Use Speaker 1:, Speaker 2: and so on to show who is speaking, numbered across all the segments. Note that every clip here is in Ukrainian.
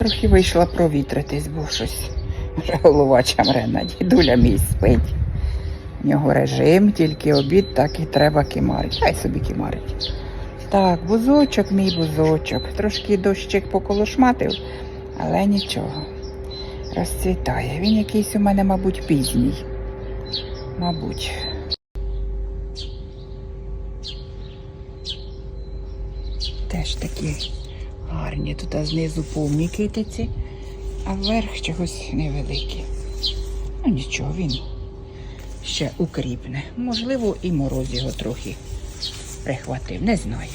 Speaker 1: Трохи вийшла провітритись, бо щось вже голова чамрена. Дідуля мій спить. В нього режим, тільки обід, так і треба кимарить. Хай собі кимарить. Так, бузочок, мій бузочок. Трошки дощик поколошматив, але нічого. Розцвітає. Він якийсь у мене, мабуть, пізній. Мабуть. Теж такі гарні. Тут знизу повні китиці, а вверх чогось невеликі. Ну нічого, він ще укріпне. Можливо, і мороз його трохи прихватив, не знаю.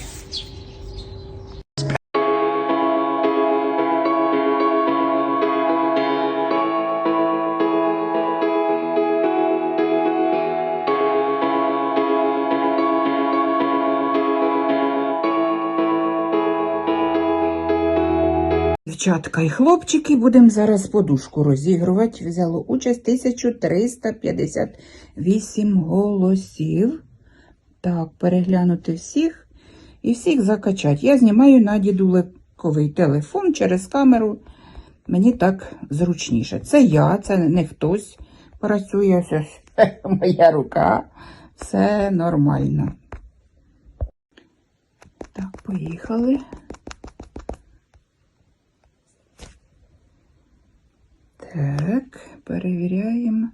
Speaker 1: Дівчатка і хлопчики, будемо зараз подушку розігрувати. Взяло участь 1358 голосів. Так, переглянути всіх і всіх закачати. Я знімаю на дідуликовий телефон через камеру. Мені так зручніше. Це я, це не хтось працює. Ось моя рука. Все нормально. Так, поїхали. Так, перевіряємо.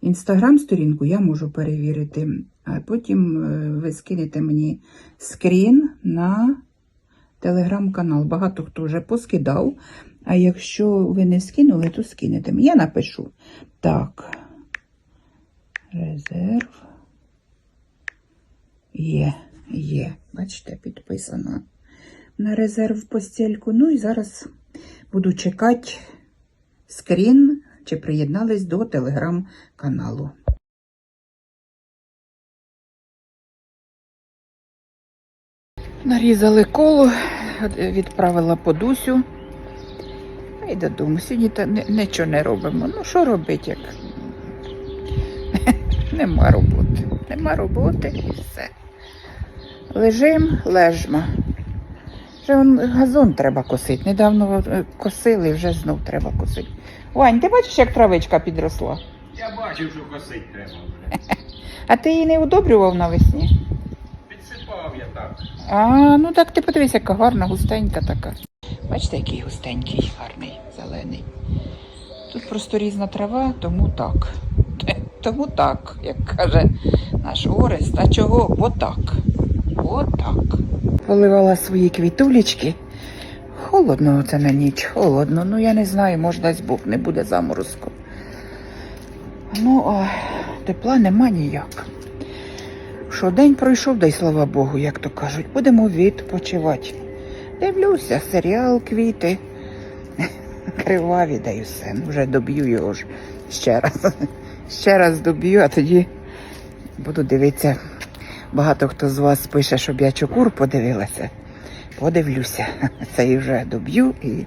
Speaker 1: Інстаграм-сторінку я можу перевірити, а потім е, ви скинете мені скрін на телеграм-канал. Багато хто вже поскидав. А якщо ви не скинули, то скинете. Я напишу. Так. Резерв. Є, є. Бачите, підписано на резерв постільку. Ну і зараз буду чекати скрін, чи приєднались до телеграм-каналу. Нарізали коло, відправила подусю. А й додому. Сьогодні та нічого не робимо. Ну, що робити, як нема роботи. Нема роботи і все. Лежим, лежма. Вже он газон треба косити. Недавно е, косили, вже знов треба косити. Вань, ти бачиш, як травичка підросла?
Speaker 2: Я бачив, що косить треба вже.
Speaker 1: А ти її не удобрював навесні?
Speaker 2: Підсипав я так.
Speaker 1: А, ну так ти подивись, яка гарна, густенька така. Бачите, який густенький, гарний, зелений. Тут просто різна трава, тому так. Тому так, як каже наш Орест. А чого? Отак. Отак. Поливала свої квітулечки. Холодно це на ніч, холодно. Ну я не знаю, може дасть Бог не буде заморозку. Ну, а тепла нема ніяк. Що день пройшов, дай слава Богу, як то кажуть, будемо відпочивати. Дивлюся, серіал, квіти. Криваві даю все. Ну, вже доб'ю його ж ще раз. Ще раз доб'ю, а тоді буду дивитися. Багато хто з вас пише, щоб я чокур подивилася. Подивлюся. Це і вже доб'ю і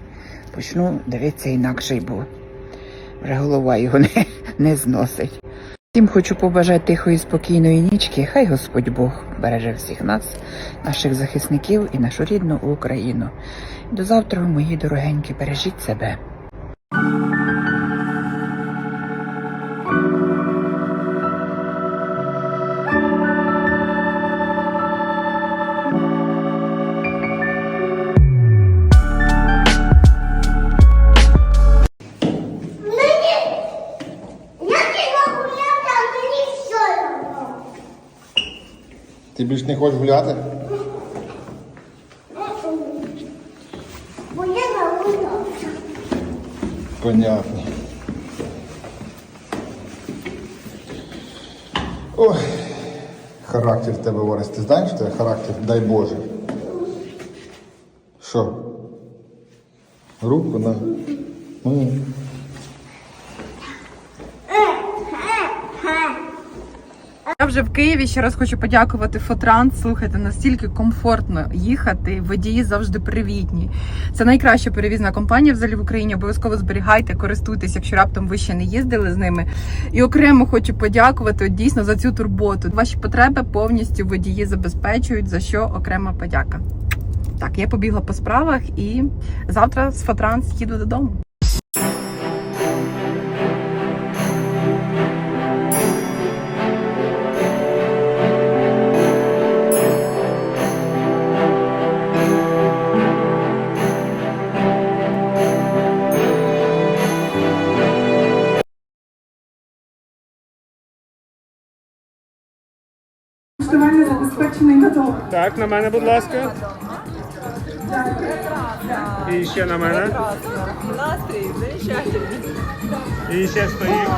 Speaker 1: почну дивитися інакше, бо вже голова його не, не зносить. Всім хочу побажати тихої спокійної нічки. Хай Господь Бог береже всіх нас, наших захисників і нашу рідну Україну. До завтра, мої дорогенькі, бережіть себе.
Speaker 3: Ти не хочеш гуляти?
Speaker 4: Бо я нагулявся.
Speaker 3: Понятно. Ой, характер в тебе, Орес. Ти знаєш, що характер, дай Боже. Що? Руку на. М.
Speaker 5: Я вже в Києві. Ще раз хочу подякувати Фотранс. Слухайте, настільки комфортно їхати. Водії завжди привітні. Це найкраща перевізна компанія взагалі в Україні. Обов'язково зберігайте, користуйтесь, якщо раптом ви ще не їздили з ними. І окремо хочу подякувати дійсно за цю турботу. Ваші потреби повністю водії забезпечують. За що окрема подяка. Так, я побігла по справах і завтра з Фотранс їду додому.
Speaker 2: Так, на мене, будь ласка. І ще на мене.
Speaker 6: Настрій.
Speaker 2: І ще стоїть.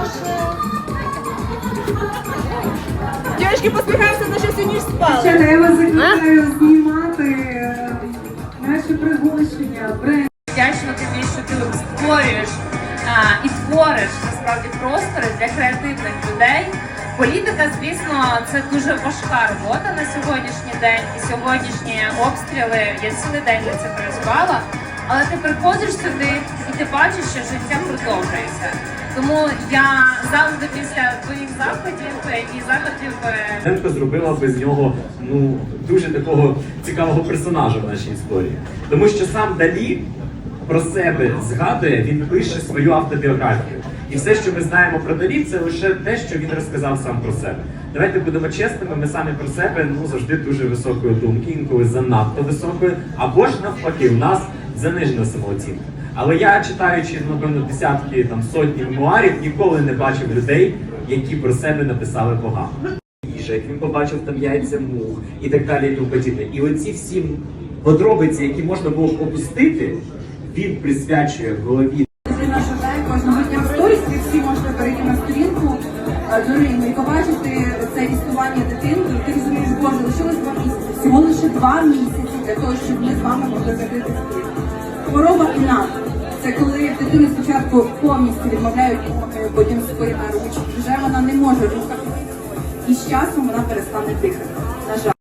Speaker 6: Девочки, посміхаємося, наче всю ніч спали.
Speaker 7: Ще я вас закликаю знімати е, наші пригощення,
Speaker 8: вдячна тобі, що ти створюєш і твориш насправді простори для креативних людей. Політика, звісно, це дуже важка робота на сьогоднішній день. І сьогоднішні обстріли я цілий день на це працювала. Але ти приходиш сюди і ти бачиш, що життя продовжується. Тому я завжди після твоїх заходів е, і заходів е,
Speaker 9: Тенко зробила без нього ну дуже такого цікавого персонажа в нашій історії. Тому що сам Далі про себе згадує, він пише свою автобіографію. І все, що ми знаємо про Далі, це лише те, що він розказав сам про себе. Давайте будемо чесними, ми самі про себе ну завжди дуже високої думки, інколи занадто високої, або ж навпаки, у нас занижена самооцінка. Але я читаючи, напевно, десятки там сотні мемуарів, ніколи не бачив людей, які про себе написали погано їжа, як він побачив там яйця мух і так далі, і тому подібне. І оці всі подробиці, які можна було опустити, він присвячує голові
Speaker 7: е, Зорину і побачити це існування дитинки, і ти розумієш, боже, лишилось два місяці. Всього лише два місяці для того, щоб ми з вами могли закрити спів. Хвороба інак. Це коли дитину спочатку повністю відмовляють ноги, потім на ручки. Вже вона не може рухатися. І з часом вона перестане дихати. На жаль.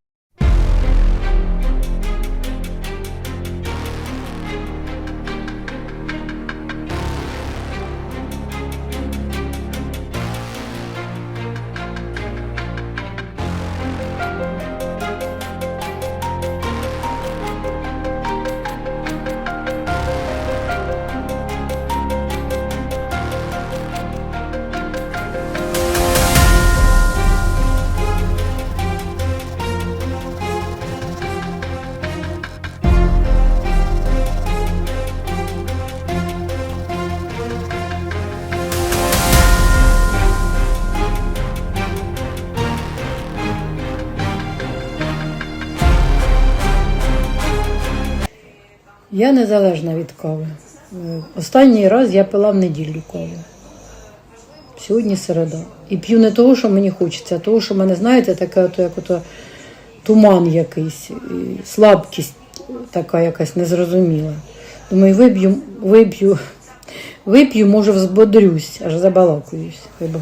Speaker 10: Я незалежна від кави. Е, Останній раз я пила в неділю каву. Сьогодні середа. І п'ю не того, що мені хочеться, а того, що мене, знаєте, таке, ото, як ото туман якийсь, і слабкість така якась незрозуміла. Думаю, вип'ю, вип'ю, вип'ю, може, взбодрюсь, аж забалакуюсь, Бог.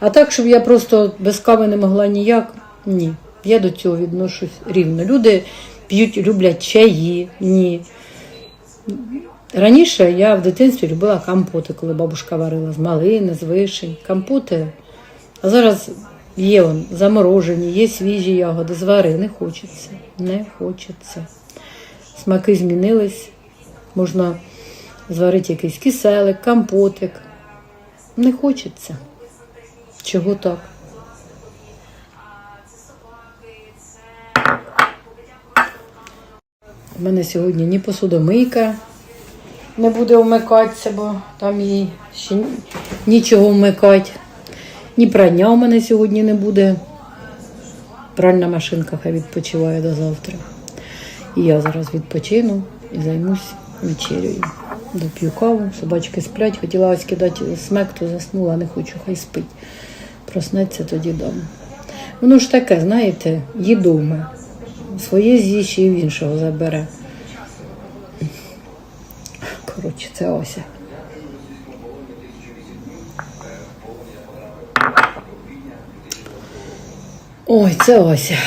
Speaker 10: А так, щоб я просто без кави не могла ніяк, ні. Я до цього відношусь рівно. Люди п'ють, люблять чаї, ні. Раніше я в дитинстві любила компоти, коли бабушка варила з малини, з вишень. Компоти. А зараз є он, заморожені, є свіжі ягоди, звари. Не хочеться. Не хочеться. Смаки змінились. Можна зварити якийсь киселик, компотик. Не хочеться. Чого так? У мене сьогодні ні посудомийка не буде вмикатися, бо там їй ще нічого вмикати. Ні прання у мене сьогодні не буде. Пральна машинка хай відпочиває до завтра. І я зараз відпочину і займусь вечерею. Доп'ю каву, собачки сплять. Хотіла ось кидати смек, то заснула, не хочу, хай спить. Проснеться тоді дам. Воно ж таке, знаєте, їдоме. Своє з'їсть і в іншого забере. Коротше, це Ося. Ой, це Ося.